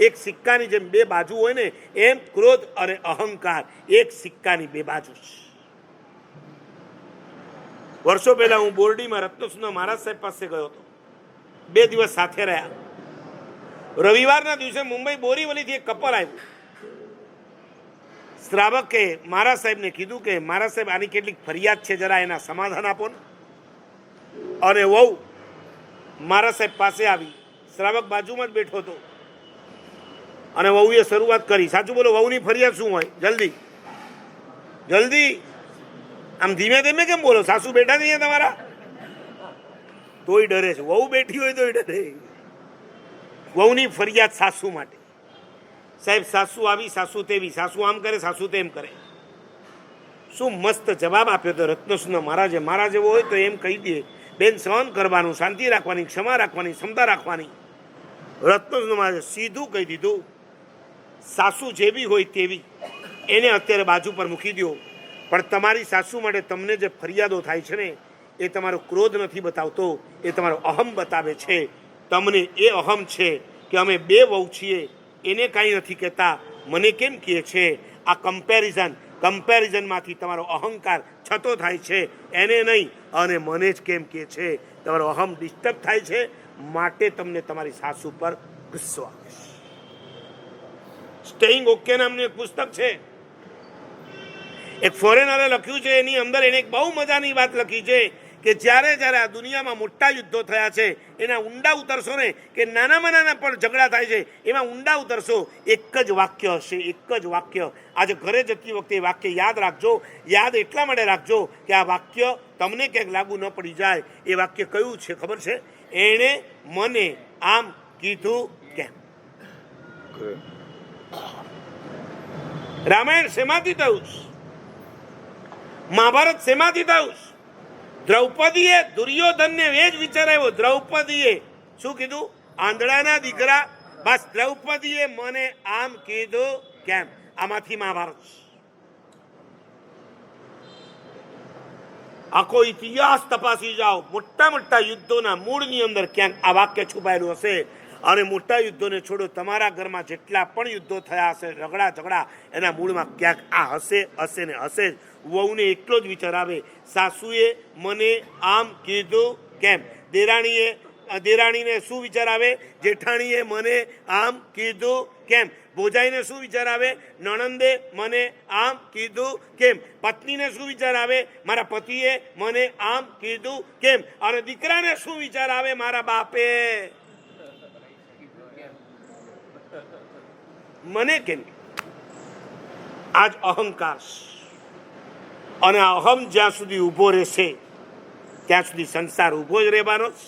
એક સિક્કાની જેમ બે બાજુ હોય ને, એમ ક્રોધ અને અહંકાર એક સિક્કાની બે બાજુ છે. વર્ષો પહેલા હું બોરડીમાં રત્નસુંદર મહારાજ સાહેબ પાસે ગયો હતો. બે દિવસ સાથે રહ્યા. રવિવારના દિવસે મુંબઈ બોરીવલીથી એક કપલ આવ્યું. શ્રાવકે મારા સાહેબને કીધું કે મારા સાહેબ, આની કેટલીક ફરિયાદ છે, જરા એના સમાધાન આપો ને. અને વહુ મારા સાહેબ પાસે આવી. શ્રાવક બાજુમાં જ બેઠો હતો. અને વહુએ શરૂઆત કરી. સાચું બોલો, વહુની ફરિયાદ શું હોય? જલ્દી. જલ્દી? આમ ધીમે ધીમે કેમ બોલો? સાસુ બેઠા નહીં તમારા? તોય ડરે છે. વહુ બેઠી હોય તોય ડરે. વહુની ફરિયાદ સાસુ માટે. સાહેબ, સાસુ આવી, સાસુ તેવી. સાસુ આમ કરે, સાસુ તેમ કરે. શું મસ્ત જવાબ આપ્યો તો રત્નસુંદર મહારાજે. મારા જેવો હોય તો એમ કહી દે. બેન, સહન કરવાનું, શાંતિ રાખવાની, ક્ષમા રાખવાની, ક્ષમતા રાખવાની. રત્નસુંદર મહારાજે સીધું કહી દીધું. સાસુ જેવી હોય તેવી એને અત્યારે બાજુ પર મૂકી દો પણ તમારી સાસુ માટે તમને જે ફરિયાદો થાય છે ને, એ તમારો ક્રોધ નથી બતાવતો, એ તમારો અહમ બતાવે છે. તમને એ અહમ છે કે અમે બે વહુ છીએ, એને કાંઈ નથી કહેતા. મને કેમ કહે છે? આ કમ્પેરિઝન કમ્પેરિઝનમાંથી તમારો અહંકાર છતો થાય છે, એને નહીં, અને મને જ કેમ કહે છે? તમારો અહમ ડિસ્ટર્બ થાય છે, માટે તમને તમારી સાસુ પર ગુસ્સો આવે છે. સ્ટેઇંગ ઓકે નામનું એક પુસ્તક છે. એક ફોરેનરે લખ્યું છે, એની અંદર એને એક બહુ મજાની વાત લખી છે કે જ્યારે જ્યારે આ દુનિયામાં મોટા યુદ્ધો થયા છે, એના ઊંડા ઉતરશો ને કે નાનામાં નાના પણ ઝઘડા થાય છે, એમાં ઊંડા ઉતરશો, એક જ વાક્ય હશે, એક જ વાક્ય. આજે ઘરે જતી વખતે એ વાક્ય યાદ રાખજો, યાદ એટલા માટે રાખજો કે આ વાક્ય તમને ક્યાંક લાગુ ન પડી જાય. એ વાક્ય કયું છે, ખબર છે? એણે મને આમ કીધું કેમ? રામાયણ શેમાંથી થયું મહાભારત શેમાંથી થયું દ્રૌપદીએ દુર્યોધનને એ જ વિચાર આવ્યો દ્રૌપદીએ શું કીધું? આંધળાના દીકરા. બસ દ્રૌપદીએ મને આમ કીધું કેમ? આમાંથી મહાભારત આખો ઇતિહાસ તપાસી જાઓ. મોટા મોટા યુદ્ધોના મૂળની અંદર ક્યાંક આ વાક્ય છુપાયેલું હશે. અને મોટા યુદ્ધોને છોડો. તમારા ઘરમાં જેટલા પણ યુદ્ધો થયા હશે, રગડા ઝઘડા, એના મૂળમાં ક્યાંક આ હશે હશે ને હશે જ. વહુને એટલો જ વિચાર આવે, સાસુએ મને આમ કીધું કેમ? દેરાણીએ, દેરાણીને શું વિચાર આવે? જેઠાણીએ મને આમ કીધું કેમ? ભોજાઈને શું વિચાર આવે? નણંદે મને આમ કીધું કેમ? પત્નીને શું વિચાર આવે? મારા પતિએ મને આમ કીધું કેમ? અને દીકરાને શું વિચાર આવે? મારા બાપે મને કેમ? આજ અહંકાર અને અહમ જ્યાં સુધી ઊભો રહેશે, ત્યાં સુધી સંસાર ઊભો જ રહેવાનો છે